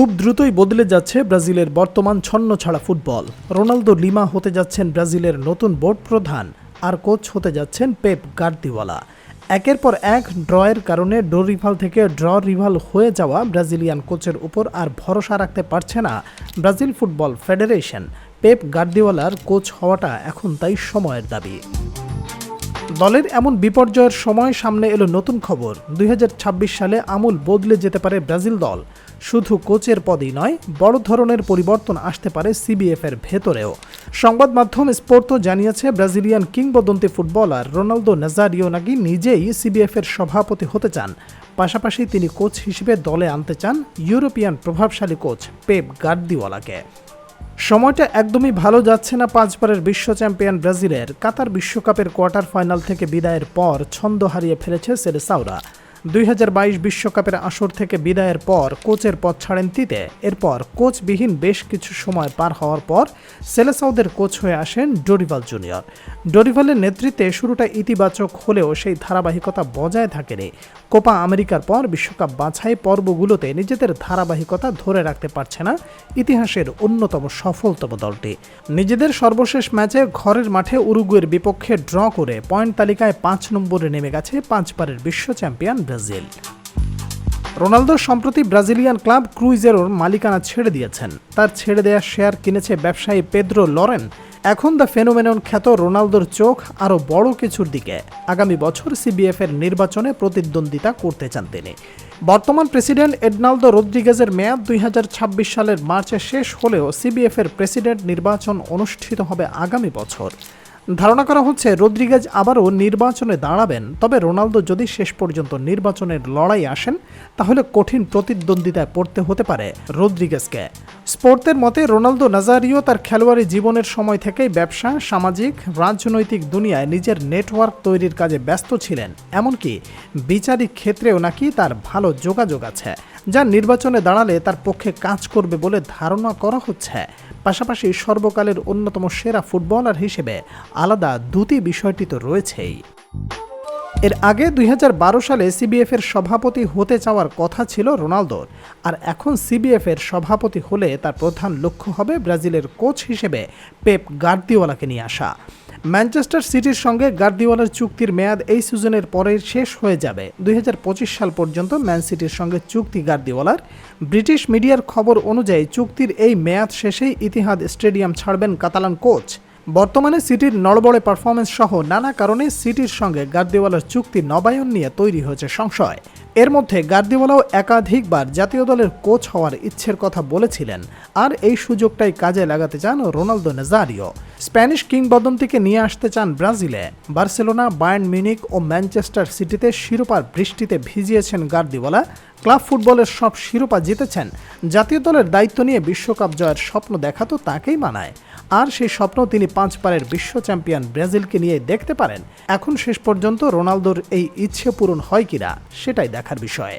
খুব দ্রুতই বদলে যাচ্ছে ব্রাজিলের বর্তমান ছন্ন ছাড়া ফুটবল। রোনালদো লিমা হতে যাচ্ছেন ব্রাজিলের নতুন বোর্ড প্রধান আর কোচ হতে যাচ্ছেন পেপ গার্দিওয়ালা। একের পর এক ড্রয়ের কারণে ডো রিভাল থেকে ড্র রিভাল হয়ে যাওয়া ব্রাজিলিয়ান কোচের উপর আর ভরসা রাখতে পারছে না ব্রাজিল ফুটবল ফেডারেশন। পেপ গার্দিওয়ালার কোচ হওয়াটা এখন তাই সময়ের দাবি। দলের এমন বিপর্যয়ের সময় সামনে এলো নতুন খবর। দুই হাজার ছাব্বিশ সালে আমূল বদলে যেতে পারে ব্রাজিল দল। শুধু কোচের পদেই নয়, বড় ধরনের পরিবর্তন আসতে পারে সিবিএফ এর ভেতরেও। সংবাদ মাধ্যম স্পোর্তো জানিয়েছে, ব্রাজিলিয়ান কিংবদন্তি ফুটবলার রোনালদো নাজারিও নাকি নিজেই সিবিএফ এর সভাপতি হতে চান। পাশাপাশি তিনি কোচ হিসেবে দলে আনতে চান ইউরোপিয়ান প্রভাবশালী কোচ পেপ গার্দিওয়ালাকে। সময়টা একদমই ভালো যাচ্ছে না পাঁচবারের বিশ্ব চ্যাম্পিয়ন ব্রাজিলের। কাতার বিশ্বকাপের কোয়ার্টার ফাইনাল থেকে বিদায়ের পর ছন্দ হারিয়ে ফেলেছে সেরেসাউরা দুই বিশ্বকাপের আসর থেকে বিদায়ের পর কোচের পদ ছাড়েন তিতে। এরপর কোচবিহীন বেশ কিছু সময় পার হওয়ার পর সেলেসাউদের কোচ হয়ে আসেন ডোরিভাল জুনিয়র। ডোরিভালের নেতৃত্বে শুরুটা ইতিবাচক হলেও সেই ধারাবাহিকতা বজায় থাকেনি। কোপা আমেরিকার পর বিশ্বকাপ বাছাই পর্বগুলোতে নিজেদের ধারাবাহিকতা ধরে রাখতে পারছে না ইতিহাসের অন্যতম সফলতম দলটি। নিজেদের সর্বশেষ ম্যাচে ঘরের মাঠে উরুগুয়ের বিপক্ষে ড্র করে পয়েন্ট তালিকায় পাঁচ নম্বরে নেমে গেছে পাঁচবারের বিশ্ব চ্যাম্পিয়ন ব্রাজিল। রোনালদো সম্প্রতি ব্রাজিলিয়ান ক্লাব ক্রুইজেরোর মালিকানা ছেড়ে দিয়েছেন। তার ছেড়ে দেওয়া শেয়ার কিনেছে ব্যবসায়ী পেদ্রো লরেন। এখন দ্য ফেনোমেনন খ্যাত রোনালদোর চোখ আরও বড় কিছুর দিকে। আগামী বছর সিবিএফ এর নির্বাচনে প্রতিদ্বন্দ্বিতা করতে চান তিনি। বর্তমান প্রেসিডেন্ট এডনালদো রদ্রিগেজের মেয়াদ দুই হাজার ছাব্বিশ সালের মার্চে শেষ হলেও সিবিএফ এর প্রেসিডেন্ট নির্বাচন অনুষ্ঠিত হবে আগামী বছর। ধারণা করা হচ্ছে রদ্রিগেজ আবারও নির্বাচনে দাঁড়াবেন। তবে রোনালদো যদি শেষ পর্যন্ত নির্বাচনের লড়াই আসেন, তাহলে কঠিন প্রতিদ্বন্দ্বিতায় পড়তে হতে পারে রদ্রিগেজকে। স্পোর্টের মতে, রোনালদো নাজারিও তার খেলোয়াড়ি জীবনের সময় থেকেই ব্যবসা, সামাজিক, রাজনৈতিক দুনিয়ায় নিজের নেটওয়ার্ক তৈরির কাজে ব্যস্ত ছিলেন। এমনকি বিচারিক ক্ষেত্রেও নাকি তার ভালো যোগাযোগ আছে, যা নির্বাচনে দাঁড়ালে তার পক্ষে কাজ করবে বলে ধারণা করা হচ্ছে। পাশাপাশি সর্বকালের অন্যতম সেরা ফুটবলার হিসেবে আলাদা দুটি বিষয়টি তো রয়েছেই। এর আগে দুই হাজার বারো সালে সিবিএফ এর সভাপতি হতে চাওয়ার কথা ছিল রোনালদোর, আর এখন সিবিএফ এর সভাপতি হলে তার প্রধান লক্ষ্য হবে ব্রাজিলের কোচ হিসেবে পেপ গার্দিওয়ালাকে নিয়ে আসা। ম্যানচেস্টার সিটির সঙ্গে গার্দিওয়ালার চুক্তির মেয়াদ এই সিজনের পরে শেষ হয়ে যাবে। দুই হাজার পঁচিশ সাল পর্যন্ত ম্যান সিটির সঙ্গে চুক্তি গার্দিওয়ালার ব্রিটিশ মিডিয়ার খবর অনুযায়ী চুক্তির এই মেয়াদ শেষেই ইতিহাদ স্টেডিয়াম ছাড়বেন কাতালান কোচ। বর্তমানে সিটির নড়বড়ে পারফরমেন্স সহ নানা কারণে সিটির সঙ্গে গার্দিওয়ালার চুক্তি নবায়ন নিয়ে তৈরি হয়েছে সংশয়। এর মধ্যে গার্দিওয়ালাও একাধিকবার জাতীয় দলের কোচ হওয়ার ইচ্ছের কথা বলেছিলেন। আর এই সুযোগটাই কাজে লাগাতে চান রোনালদো নেজারিও। স্প্যানিশ কিংবদন্তিকে নিয়ে আসতে চান ব্রাজিলে। বার্সেলোনা, বায়ার্ন মিউনিক ও ম্যানচেস্টার সিটিতে শিরোপার বৃষ্টিতে ভিজিয়েছেন গার্দিওয়ালা। ক্লাব ফুটবলের সব শিরোপা জিতেছেন। জাতীয় দলের দায়িত্ব নিয়ে বিশ্বকাপ জয়ের স্বপ্ন দেখা তো তাকেই মানায়। আর সেই স্বপ্ন তিনি পাঁচবারের বিশ্ব চ্যাম্পিয়ন ব্রাজিলকে নিয়ে দেখতে পারেন। এখন শেষ পর্যন্ত রোনালদোর এই ইচ্ছে পূরণ হয় কিনা, সেটাই দেখার বিষয়।